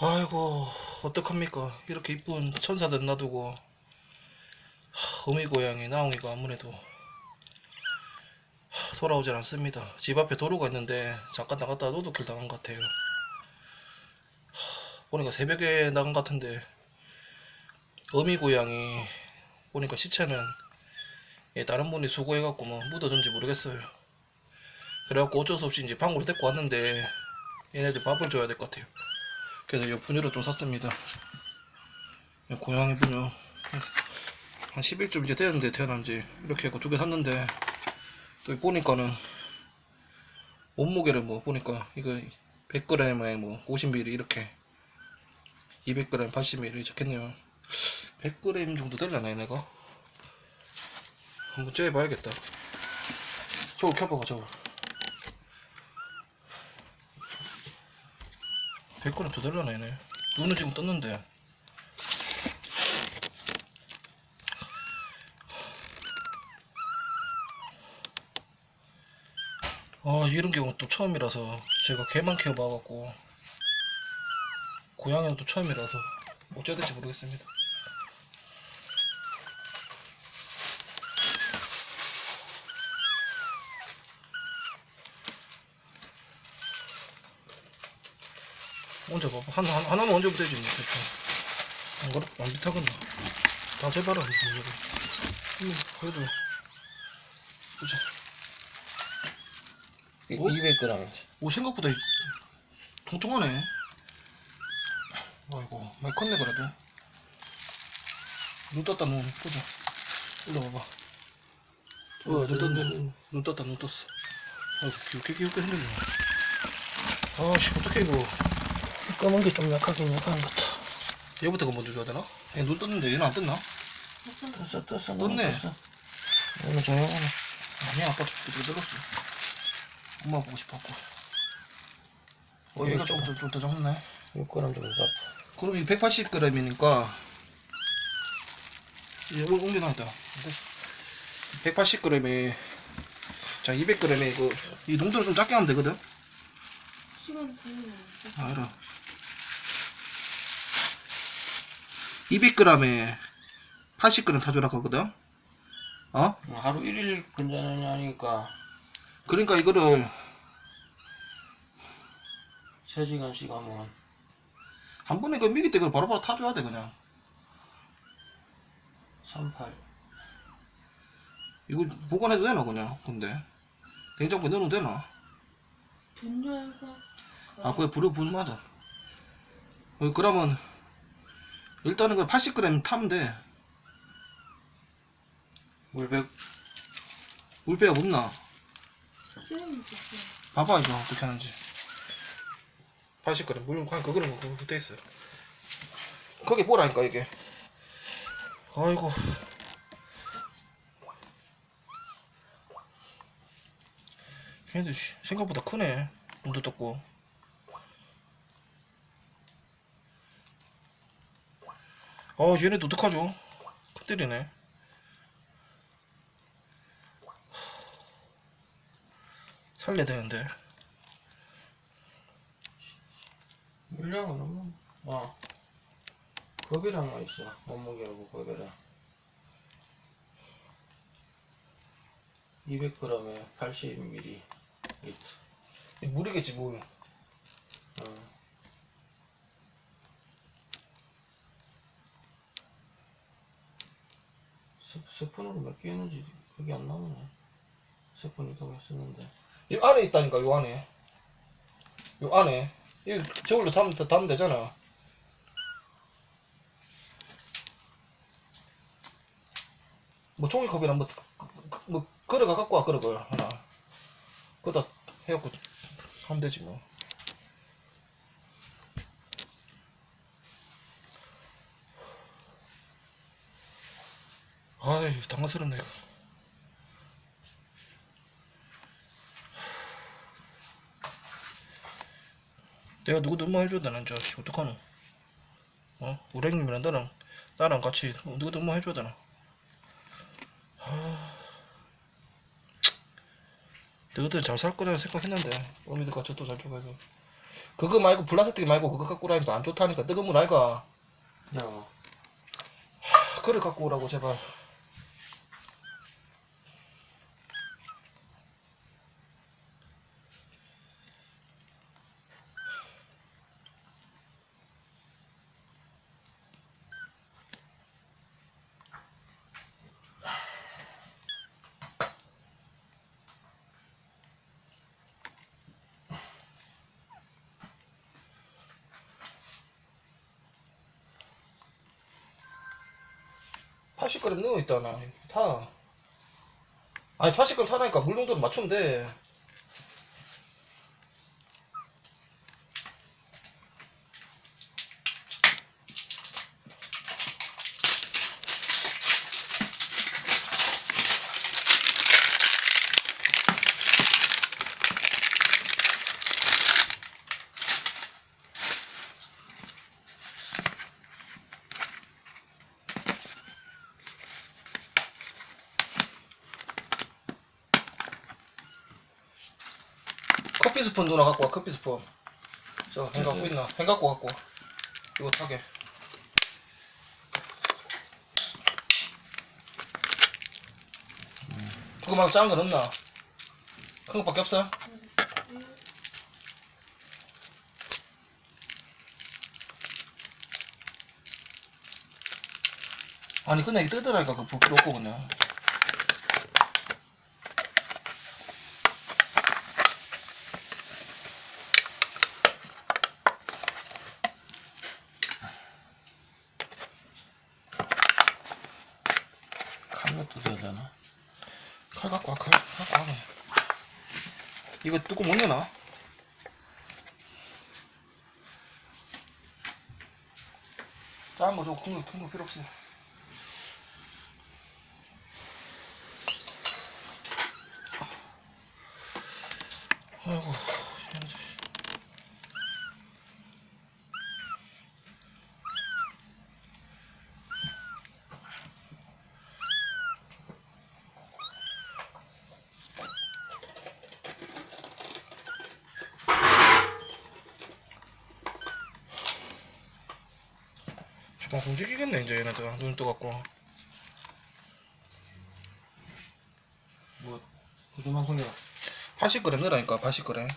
아이고 어떡합니까? 이렇게 이쁜 천사들 놔두고. 하, 어미 고양이 나옹이가 아무래도. 하, 돌아오질 않습니다. 집 앞에 도로가 있는데 잠깐 나갔다가 노드킬 당한 것 같아요. 하, 보니까 새벽에 나간 것 같은데 어미 고양이 보니까 시체는 예, 다른 분이 수고해갖고 뭐 묻어둔지 모르겠어요. 그래갖고 어쩔 수 없이 이제 방으로 데리고 왔는데 얘네들 밥을 줘야 될 것 같아요 그래서 이 분유를 좀 샀습니다. 이 고양이 분유 한 10일쯤 이제 되었는데 태어난 지 이렇게 해고 두개 샀는데 또 보니까는 몸무게를 뭐 보니까 이거 100g에 뭐 50ml 이렇게 200g 80ml 적겠네요. 100g 정도 되려나 얘네가? 한번 재봐야겠다. 저거 켜봐봐 저거. 100g 더 되려나 얘네. 눈은 지금 떴는데. 아 이런 경우 또 처음이라서 제가 개만 키워봐갖고 고양이는 또 처음이라서 어째야 될지 모르겠습니다 언제 봐봐 하나, 하나, 하나 는 언제부터 되지 뭐 대충. 안 그렇 안 비슷하겠나 다 재봐라 이거 음, 그래도. 보자. 200g. 오 생각보다 이- 통통하네. 아이고 많이 컸네 그래도. 눈 떴다 눈. 보자. 올라와봐. 어, 눈 떴네. 눈 떴다 눈 떴어. 아이고 귀엽게 귀엽게 생겼네. 아씨 어떡해 이거 검은 게 좀 약하긴 약한 것 같아. 얘부터 먼저 줘야 되나? 얘 눈 떴는데 얘는 안 떴나? 떴어, 떴어. 떴네. 오늘 조용하네. 아니야 아빠 저거 들었어 엄마 보고 싶었고 어 얘가 조금 좀더 적네 6g 정도 잡아. 그럼 이 180g이니까 이제 옮- 옮겨놔야겠다 180g에 자 200g에 이거 이 농도를 좀 작게 하면 되거든 아, 알아 200g에 80g 타주라 하거든. 어? 하루 1일 근자는 아니니까. 그러니까 이거를 3시간씩 하면 한 번에 그 미기 때 그걸 바로바로 타줘야 돼 그냥. 38. 이거 보관해도 되나 그냥? 근데. 냉장고에 넣어도 되나? 분뇨해서 아 그게 불어 분 맞아 어, 그러면 일단은 그 80g 타면 돼. 물 100, 물배가 없나. 봐봐 이거 어떻게 하는지. 80g 물 그냥 그거는 뭐 그거 돼 있어 거기 뭐라니까 이게? 아이고. 씨, 생각보다 크네. 눈도 떴고 아 얘네도 어떡하죠 큰 때리네 살려야 되는데 물량은 너무, 아. 겁이랑만 있어. 몸무게하고 겁이랑. 200g에 80ml. 이 물이겠지 물 어. 스, 스푼으로 몇 개 있는지 그게 안 나오네. 스푼이 더 했었는데. 이 안에 있다니까 요 안에 요 안에 이 저걸로 담으면, 담으면 되잖아 뭐 종이컵이랑 뭐, 그- 그- 뭐 그릇가 갖고 와 그릇을 하나 그거다 해갖고 하면 되지 뭐 아이 당황스럽네 이거 내가 누구 엄마 해줘야 되나 저 씨, 어떡하노? 어? 우리 형님이랑 나랑 나랑 같이 누구 엄마 해줘야 되나. 아... 너희들 잘 살 거라 생각했는데 어미들 같이 또잘 줘가지고 그거 말고 플라스틱 말고 그거 갖고 오라니까 안 좋다니까. 뜨거운 물 알까? 야. 그래 갖고 오라고 제발 팔십 그램 넣어 있다 나 타. 아니 80g 타라니까 물 정도로 맞추면 돼 커피 스푼 누나 갖고 와 커피 스푼. 저행 갖고 있나? 행 갖고 갖고 와. 이거 타게. 그거 말고 작은 거 넣나? 큰 거밖에 없어? 아니 그냥 이거 뜯으라니까 그 부풀 없고 그냥 뜯어야 되나? 칼 갖고 와, 칼 갖고 와. 이거 뚜껑 못 여나? 작은 거 줘, 큰 거, 큰 거 필요 없어. 아이고, 정말 움직이겠네, 이제 얘네들. 눈 떠갖고. 뭐 그만큼이야 80g 넣으라니까, 80g.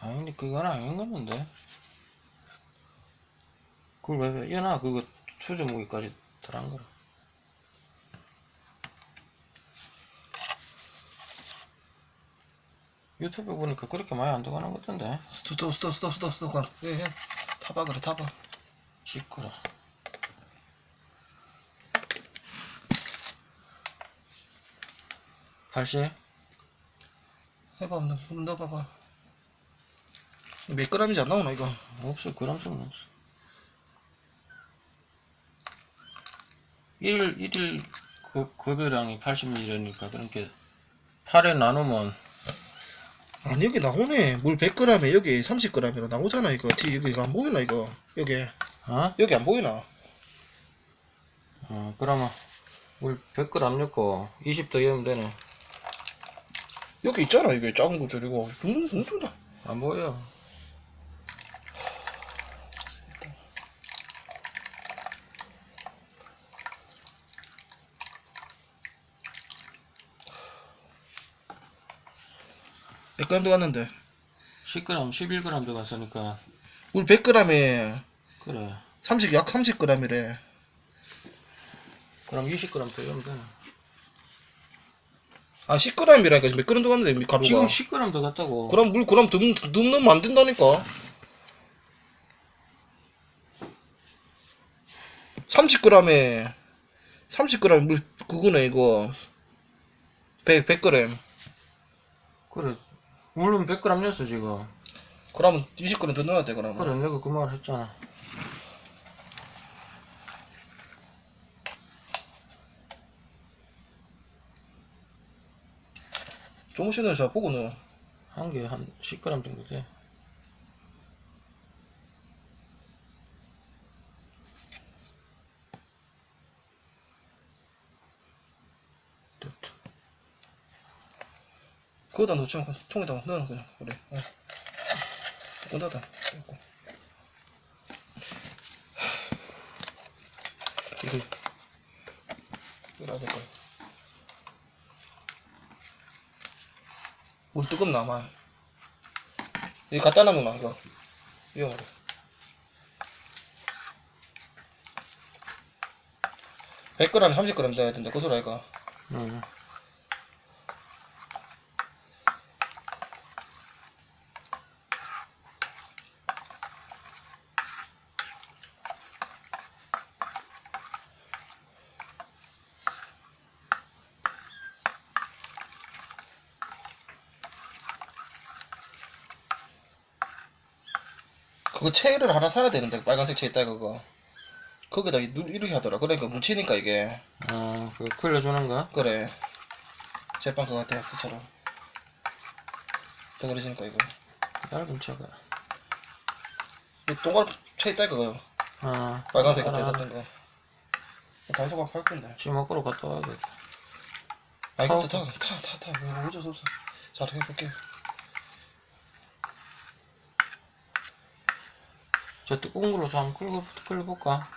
아니 그건 아닌 거는데 그걸 왜 연아 그거 수저 무기까지 들어간 거라 유튜브 보니까 그렇게 많이 안 들어가는 것 같은데 스톱, 스톱, 스톱, 스톱, 스톱. 가. 예, 예. 타봐, 그래, 타봐. 시끄러 팔십 해봐, 한번 넣- 넣어봐봐. 몇 g인지 안 나오나, 이거? 없어 그람 수는 없어 일일그 급여량이 80ml니까 그러니까 8에 나누면 아니, 여기 나오네. 물 100g에 여기 30g이라 나오잖아, 이거. 뒤, 여기 이거 안 보이나, 이거? 여기. 어? 여기 안 보이나? 어 그러면 물 100g 넣고 20더 넣으면 되네 여기 있잖아, 이게 작은 거 저리고. 둥둥, 둥둥. 안 보여 몇 g 들어갔는데? 10g 11g 들어갔으니까. 물 100g에 그래. 30, 약 30g이래. 그럼 20g 더 넣으면 되네 아, 10g이라니까. 지금 몇 g 들어갔는데, 가루가. 지금 10g 더 갔다고. 그럼 물 그럼 듬, 듬 넣으면 안 된다니까. 30g에 30g 물 그거네 이거. 100, 100g 그래 물은 100g 넣었어 지금. 그러면 20g 더 넣어야 돼 그러면. 그래 내가 그 말 했잖아. 조금씩은 잘 보고 넣어. 한 개 한 10g 정도 돼 그거다 놓지 말고 통에다 넣어 그냥. 그래. 어. 문 닫아 이거 이거. 이거 안 될거야. 물 뜨겁나 아마. 이거 갖다 놔놓나 이거. 위험하다. 100g 30g 넣어야 된다. 그 소리 아이가 응. 그거 체를 하나 사야 되는데 빨간색 체 있다 그거 거기다 이- 이렇게 하더라 그러니까 뭉치니까 이게 어, 그거 흘려주는 거야? 그래 제빵 그거 같아 약수처럼 덩어리지니까 이거 얇은 채가. 이 동그란 체 있다 그거 어. 빨간색 그때. 샀던 거 단소가 팔 건데 지금 먹으러 갔다 와야겠다. 아 이거 어. 타타타타 뭐 어쩔 수 없어 잘 해볼게 저좀 한번 끌고, 끌어볼까?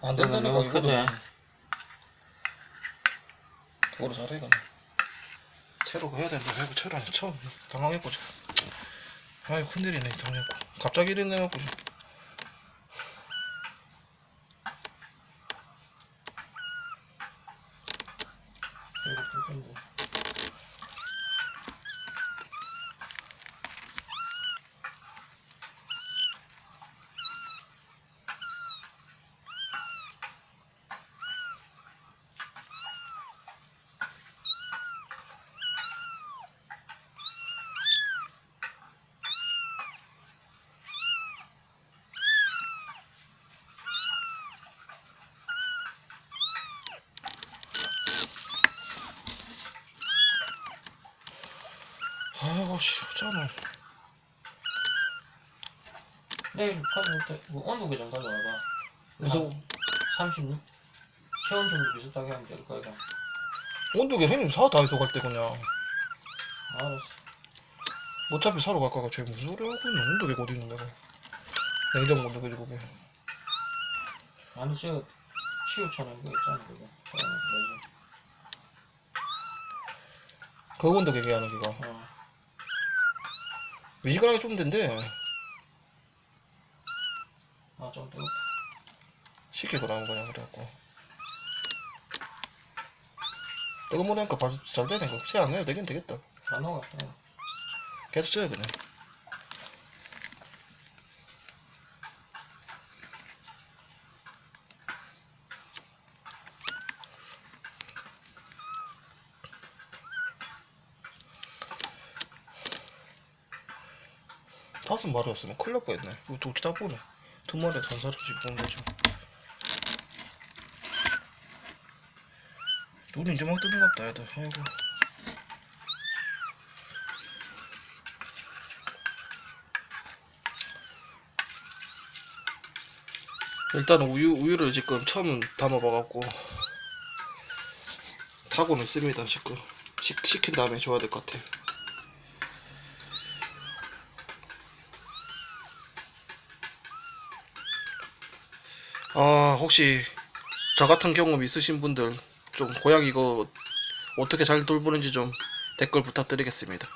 안 된다니까 너무 이거도 크지? 그거로 잘해 이거는 채로 해야 된다 해고 채로 안 해. 처음 당황했고 지금 아이 큰일이네 당황했고 갑자기 이래 내갖고 이거 뜨거운데. 아이고 씨 어쩌나 내일 때, 뭐, 온도계 좀 가져와봐. 무슨 36? 체온 정도 비슷하게 하면 될 거야, 이거. 온도계 형님 사 다이소 갈때 그냥 알았어. 어차피 사러 갈 거가 쟤 무슨 소리 하고 있는 온도계가 어디 있는 거야 냉장고 온도계 그게 아니, 저, 치우쳐는 거 있잖아, 그거. 어, 그래서. 그 온도계 얘기하는 기가 어. 미지근하게 좀 된대. 아, 좀 뜨겁다. 쉽게 그러는 거냐 그래갖고. 뜨거운 물에 하니까 발잘 되네 거. 세안 해도 되긴 되겠다. 안 녹았다. 계속 쪄야 되네 다섯 마리였으면 큰일 날 뻔했네. 이거 도끼다 보네 두한 사람씩 보는 거죠 눈이 이제 막 뜨는 것 같다 애들. 아이고. 일단 우유 우유를 지금 처음 담아봐갖고 타고는 있습니다 지금. 식, 식힌 다음에 줘야 될 것 같아. 아 혹시 저 같은 경험 있으신 분들 좀 고양이 이거 어떻게 잘 돌보는지 좀 댓글 부탁드리겠습니다.